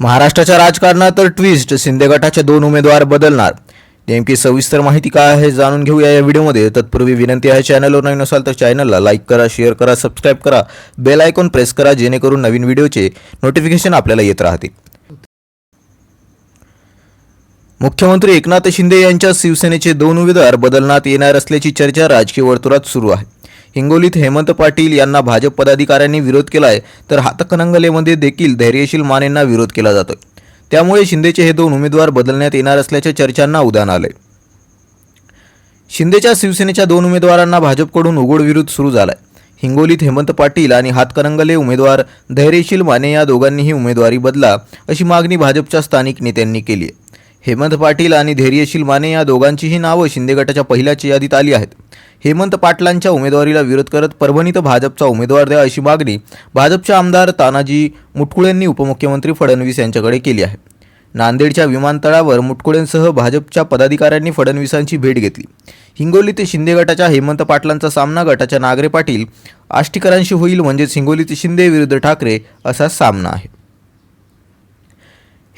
महाराष्ट्राच्या राजकारणात तर ट्विस्ट शिंदे गटाचे दोन उमेदवार बदलणार. नेमकी सविस्तर माहिती काय आहे जाणून घेऊया या व्हिडिओमध्ये. तत्पूर्वी विनंती आहे चॅनलवर नवीन असाल तर चॅनलला लाईक करा शेअर करा सबस्क्राईब करा. बेल आयकॉन प्रेस करा जेणेकरून नवीन व्हिडिओचे नोटिफिकेशन आपल्याला येत राहतील. मुख्यमंत्री एकनाथ शिंदे यांच्या शिवसेनेचे दोन उमेदवार बदलण्यात येणार असल्याची चर्चा राजकीय वर्तुळात सुरू आहे. हिंगोलीत हेमंत पाटील यांना भाजप पदाधिकाऱ्यांनी विरोध केलाय तर हातकणंगलेमध्ये देखील धैर्यशील मानेंना विरोध केला जातोय. त्यामुळे शिंदेचे हे दोन उमेदवार बदलण्यात येणार असल्याच्या चर्चांना उदाहरण आलंय. शिंदेच्या शिवसेनेच्या दोन उमेदवारांना भाजपकडून उघड विरोध सुरू झालाय. हिंगोलीत हेमंत पाटील आणि हातकरंगले उमेदवार धैर्यशील माने या दोघांनीही उमेदवारी बदला अशी मागणी भाजपच्या स्थानिक नेत्यांनी केली आहे. हेमंत पाटील आणि धैर्यशील माने या दोघांचीही नावं शिंदे गटाच्या पहिल्याच यादीत आली आहेत. हेमंत पाटलांच्या उमेदवारीला विरोध करत परभणीत भाजपचा उमेदवार द्या अशी मागणी भाजपचे आमदार तानाजी मुटकुळेंनी उपमुख्यमंत्री फडणवीस यांच्याकडे केली आहे. नांदेडच्या विमानतळावर मुटकुळेंसह भाजपच्या पदाधिकाऱ्यांनी फडणवीसांची भेट घेतली. हिंगोली ते शिंदे गटाच्या हेमंत पाटलांचा सामना गटाच्या नागरे पाटील आष्टीकरांशी होईल म्हणजेच हिंगोली ते शिंदे विरुद्ध ठाकरे असा सामना आहे.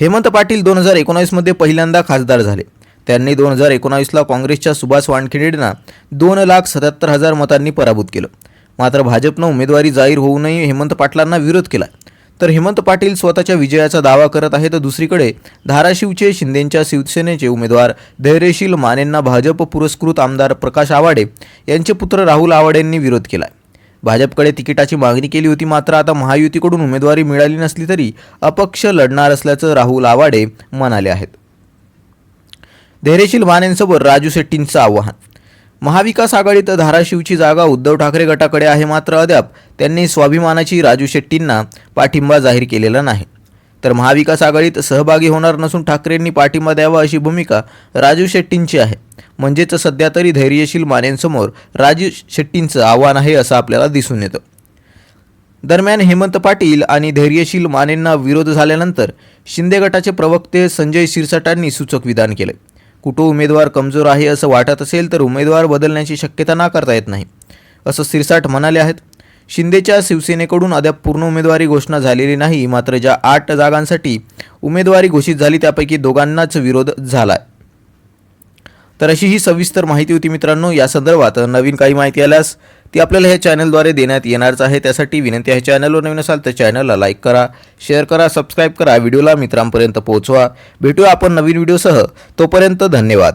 हेमंत पाटील दोन हजार एकोणावीसमध्ये पहिल्यांदा खासदार झाले. त्यांनी दोन हजार एकोणावीसला काँग्रेसच्या सुभाष वानखेडेंना दोन लाख सत्याहत्तर हजार मतांनी पराभूत केलं. मात्र भाजपनं उमेदवारी जाहीर होऊनही हेमंत पाटलांना विरोध केला. तर हेमंत पाटील स्वतःच्या विजयाचा दावा करत आहे तर दुसरीकडे धाराशिवचे शिंदेंच्या शिवसेनेचे उमेदवार धैर्यशील मानेंना भाजप पुरस्कृत आमदार प्रकाश आवाडे यांचे पुत्र राहुल आवाडेंनी विरोध केला भाजपकडे तिकिटाची मागणी केली होती. मात्र आता महायुतीकडून उमेदवारी मिळाली नसली तरी अपक्ष लढणार असल्याचं राहुल आवाडे म्हणाले आहेत. धैर्यशील मानेंसोबत राजू शेट्टींचं आव्हान. महाविकास आघाडीत धाराशिवची जागा उद्धव ठाकरे गटाकडे आहे मात्र अद्याप त्यांनी स्वाभिमानाची राजू शेट्टींना पाठिंबा जाहीर केलेला नाही. तर महाविकास आघाडीत सहभागी होणार नसून ठाकरेंनी पाठिंबा द्यावा अशी भूमिका राजू शेट्टींची आहे. म्हणजेच सध्या तरी धैर्यशील मानेंसमोर राजू शेट्टींचं आव्हान आहे असं आपल्याला दिसून येतं. दरम्यान हेमंत पाटील आणि धैर्यशील मानेंना विरोध झाल्यानंतर शिंदे गटाचे प्रवक्ते संजय शिरसाटांनी सूचक विधान केले. कुठं उमेदवार कमजोर आहे असं वाटत असेल तर उमेदवार बदलण्याची शक्यता नाकारता येत नाही असं सिरसाट म्हणाले आहेत. शिंदेच्या शिवसेनेकडून अद्याप पूर्ण उमेदवारी घोषणा झालेली नाही मात्र ज्या आठ जागांसाठी उमेदवारी घोषित झाली त्यापैकी दोघांनाच विरोध झाला तर अशी ही सविस्तर माहिती होती मित्रांनो. या संदर्भात नवीन काही माहिती आल्यास ती आपल्याला ह्या चॅनलद्वारे देण्यात येणारच आहे. त्यासाठी विनंती आहे चॅनलवर नवीन असाल तर चॅनलला लाईक करा शेअर करा सबस्क्राईब करा. व्हिडिओला मित्रांपर्यंत पोहोचवा. भेटूया आपण नवीन व्हिडिओसह. तोपर्यंत धन्यवाद.